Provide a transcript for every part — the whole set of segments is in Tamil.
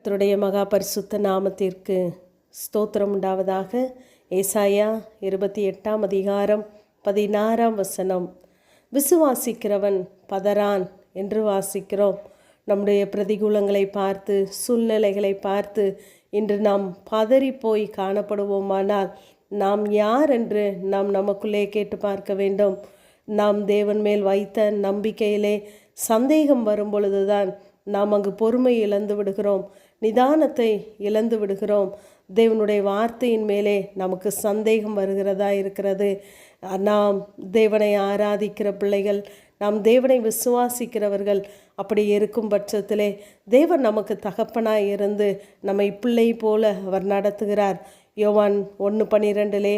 கத்தருடைய மகா பரிசுத்த நாமத்திற்கு ஸ்தோத்திரம் உண்டாவதாக. ஏசாயா இருபத்தி எட்டாம் அதிகாரம் பதினாறாம் வசனம். விசுவாசிக்கிறவன் பதறான் என்று வாசிக்கிறோம். நம்முடைய பிரதிகூலங்களை பார்த்து சூழ்நிலைகளை பார்த்து இன்று நாம் பதறி போய் காணப்படுவோமானால் நாம் யார் என்று நாம் நமக்குள்ளே கேட்டு பார்க்க வேண்டும். நாம் தேவன் மேல் வைத்த நம்பிக்கையிலே சந்தேகம் வரும் பொழுதுதான் நாம் அங்கு பொறுமை இழந்து விடுகிறோம் நிதானத்தை இழந்து விடுகிறோம். தேவனுடைய வார்த்தையின் மேலே நமக்கு சந்தேகம் வருகிறதா இருக்கிறது. நாம் தேவனை ஆராதிக்கிற பிள்ளைகள் நாம் தேவனை விசுவாசிக்கிறவர்கள் அப்படி இருக்கும் பட்சத்திலே தேவன் நமக்கு தகப்பனாய் இருந்து நம்மை பிள்ளை போல அவர் நடத்துகிறார். யோவான் ஒன்று பன்னிரெண்டிலே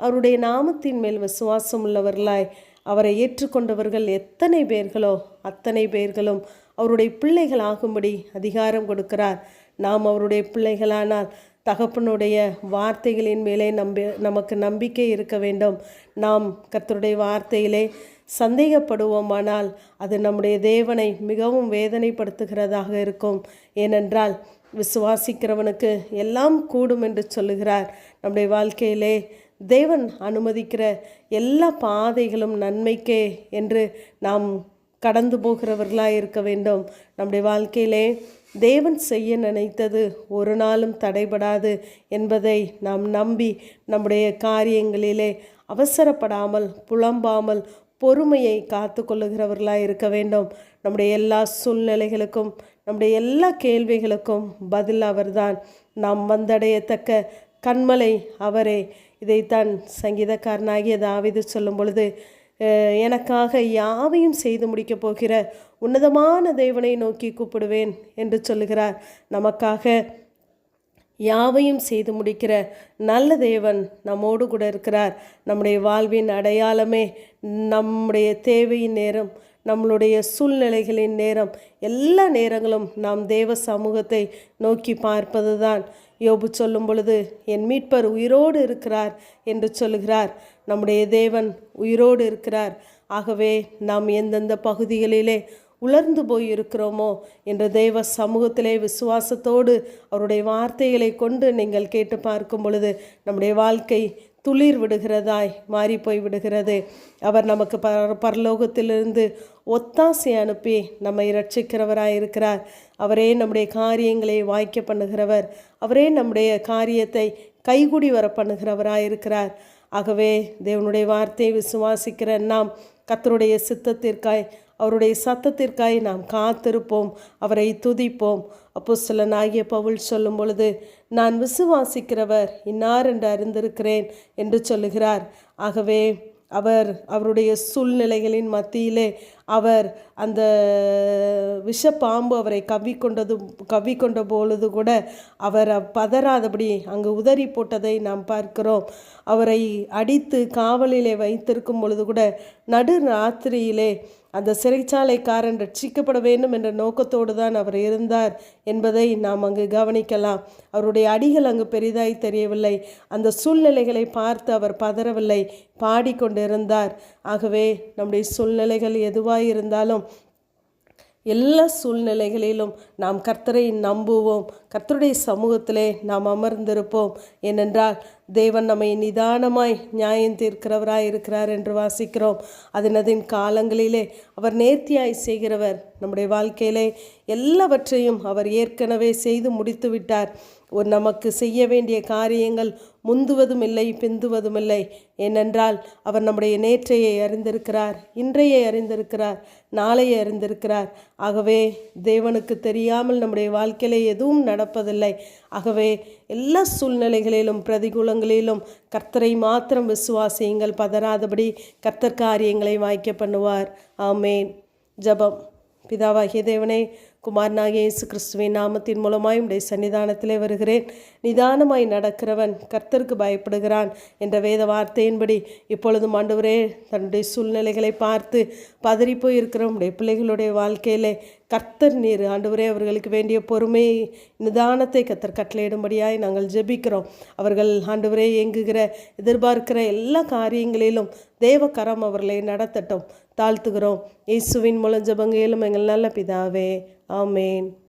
அவருடைய நாமத்தின் மேல் விசுவாசம் உள்ளவர்களாய் அவரை ஏற்றுக்கொண்டவர்கள் எத்தனை பேர்களோ அத்தனை பேர்களும் அவருடைய பிள்ளைகள் ஆகும்படி அதிகாரம் கொடுக்கிறார். நாம் அவருடைய பிள்ளைகளானால் தகப்பனுடைய வார்த்தைகளின் மேலே நம்பி நமக்கு நம்பிக்கை இருக்க வேண்டும். நாம் கர்த்தருடைய வார்த்தையிலே சந்தேகப்படுவோமானால் அது நம்முடைய தேவனை மிகவும் வேதனைப்படுத்துகிறதாக இருக்கும். ஏனென்றால் விசுவாசிக்கிறவனுக்கு எல்லாம் கூடும் என்று சொல்லுகிறார். நம்முடைய வாழ்க்கையிலே தேவன் அனுமதிக்கிற எல்லா பாதைகளும் நன்மைக்கே என்று நாம் கடந்து போகிறவர்களாக இருக்க வேண்டும். நம்முடைய வாழ்க்கையிலே தேவன் செய்ய நினைத்தது ஒரு நாளும் தடைபடாது என்பதை நாம் நம்பி நம்முடைய காரியங்களிலே அவசரப்படாமல் புலம்பாமல் பொறுமையை காத்து கொள்ளுகிறவர்களாக இருக்க வேண்டும். நம்முடைய எல்லா சூழ்நிலைகளுக்கும் நம்முடைய எல்லா கேள்விகளுக்கும் பதில் அவர்தான். நாம் வந்தடையத்தக்க கண்மலை அவரே. இதைத்தான் சங்கீதக்காரனாகிய தாவிது சொல்லும் பொழுது எனக்காக யாவையும் செய்து முடிக்கப் போகிற உன்னதமான தேவனை நோக்கி கூப்பிடுவேன் என்று சொல்லுகிறார். நமக்காக யாவையும் செய்து முடிக்கிற நல்ல தேவன் நம்மோடு கூட இருக்கிறார். நம்முடைய வாழ்வின் அடையாளமே நம்முடைய தேவையின் நேரம் நம்மளுடைய சூழ்நிலைகளின் நேரம். எல்லா நேரங்களும் நாம் தேவ சமூகத்தை நோக்கி பார்ப்பது தான் யோபு சொல்லும் பொழுது என் மீட்பர் உயிரோடு இருக்கிறார் என்று சொல்லுகிறார். நம்முடைய தேவன் உயிரோடு இருக்கிறார். ஆகவே நாம் எந்தெந்த பகுதிகளிலே உலர்ந்து போய் இருக்கிறோமோ என்ற தெய்வ சமூகத்திலே விசுவாசத்தோடு அவருடைய வார்த்தைகளை கொண்டு நீங்கள் கேட்டு பார்க்கும் பொழுது நம்முடைய வாழ்க்கை துளிர் விடுகிறதாய் மாறி போய் விடுகிறது. அவர் நமக்கு ப பரலோகத்திலிருந்து ஒத்தாசை அனுப்பி நம்மை ரட்சிக்கிறவராய் இருக்கிறார் அவரே நம்முடைய காரியங்களை வாய்க்க பண்ணுகிறவர். அவரே நம்முடைய காரியத்தை கைகுடி வர பண்ணுகிறவராக இருக்கிறார் ஆகவே தேவனுடைய வார்த்தையை விசுவாசிக்கிற நாம் கத்தருடைய சித்தத்திற்காய் அவருடைய சத்தத்திற்காய் நாம் காத்திருப்போம் அவரை துதிப்போம். அப்போ சிலனாகிய பவுல் சொல்லும் பொழுது நான் விசுவாசிக்கிறவர் இன்னார் என்று அறிந்திருக்கிறேன் என்று சொல்லுகிறார். ஆகவே அவர் அவருடைய சூழ்நிலைகளின் மத்தியிலே அவர் அந்த விஷப்பாம்பு அவரை கவ்விக்கொண்டது கவ்விக்கொண்ட பொழுது கூட அவர் பதறாதபடி அங்கு உதறி போட்டதை நாம் பார்க்கிறோம். அவரை அடித்து காவலிலே வைத்திருக்கும் பொழுது கூட நடு ராத்திரியிலே அந்த சிறைச்சாலைக்காரன் ரட்சிக்கப்பட வேண்டும் என்ற நோக்கத்தோடு தான் அவர் இருந்தார் என்பதை நாம் அங்கு கவனிக்கலாம். அவருடைய அடிகள் அங்கு பெரிதாய் தெரியவில்லை. அந்த சூழ்நிலைகளை பார்த்து அவர் பதறவில்லை. பாடிக்கொண்டிருந்தார். ஆகவே நம்முடைய சூழ்நிலைகள் எதுவாக இருந்தாலும் எல்லா சூழ்நிலைகளிலும் நாம் கர்த்தரை நம்புவோம். கர்த்தருடைய சமூகத்திலே நாம் அமர்ந்திருப்போம். ஏனென்றால் தேவன் நம்மை நிதானமாய் நியாயம் தீர்க்கிறவராய் இருக்கிறார் என்று வாசிக்கிறோம். அதனதின் காலங்களிலே அவர் நேர்த்தியாய் செய்கிறவர். நம்முடைய வாழ்க்கையிலே எல்லாவற்றையும் அவர் ஏற்கனவே செய்து முடித்து விட்டார் ஒரு நமக்கு செய்ய வேண்டிய காரியங்கள் முந்துவதும் இல்லை பிந்துவதும் இல்லை ஏனென்றால் அவர் நம்முடைய நேற்றையை அறிந்திருக்கிறார் இன்றையை அறிந்திருக்கிறார் நாளையை அறிந்திருக்கிறார். ஆகவே தேவனுக்கு தெரியாமல் நம்முடைய வாழ்க்கையிலே எதுவும் நடப்பதில்லை. ஆகவே எல்லா சூழ்நிலைகளிலும் பிரதிகூலங்களிலும் கர்த்தரை மாத்திரம் விசுவாசியுங்கள். பதறாதபடி கர்த்தர் காரியங்களை வாய்க்க பண்ணுவார். ஆமேன். ஜபம். பிதாவாகிய தேவனே குமாரனாகிய இயேசு கிறிஸ்துவின் நாமத்தின் மூலமாய் உடைய சன்னிதானத்திலே வருகிறேன். நிதானமாய் நடக்கிறவன் கர்த்தருக்கு பயப்படுகிறான் என்ற வேத வார்த்தையின்படி இப்பொழுதும் ஆண்டவரே தன்னுடைய சூழ்நிலைகளை பார்த்து பதறிப்போய் இருக்கிற உடைய பிள்ளைகளுடைய வாழ்க்கையிலே கர்த்தர் நீர் ஆண்டவரே அவர்களுக்கு வேண்டிய பொறுமை நிதானத்தை கர்த்தர் கட்டளையிடும்படியாய் நாங்கள் ஜெபிக்கிறோம். அவர்கள் ஆண்டவரே இயங்குகிற எதிர்பார்க்கிற எல்லா காரியங்களிலும் தேவகரம் அவர்களை நடத்தட்டும். தாழ்த்துகிறோம். இயேசுவின் மூலம் ஜபங்கையிலும் எங்கள் நல்ல பிதாவே. ஆமேன்.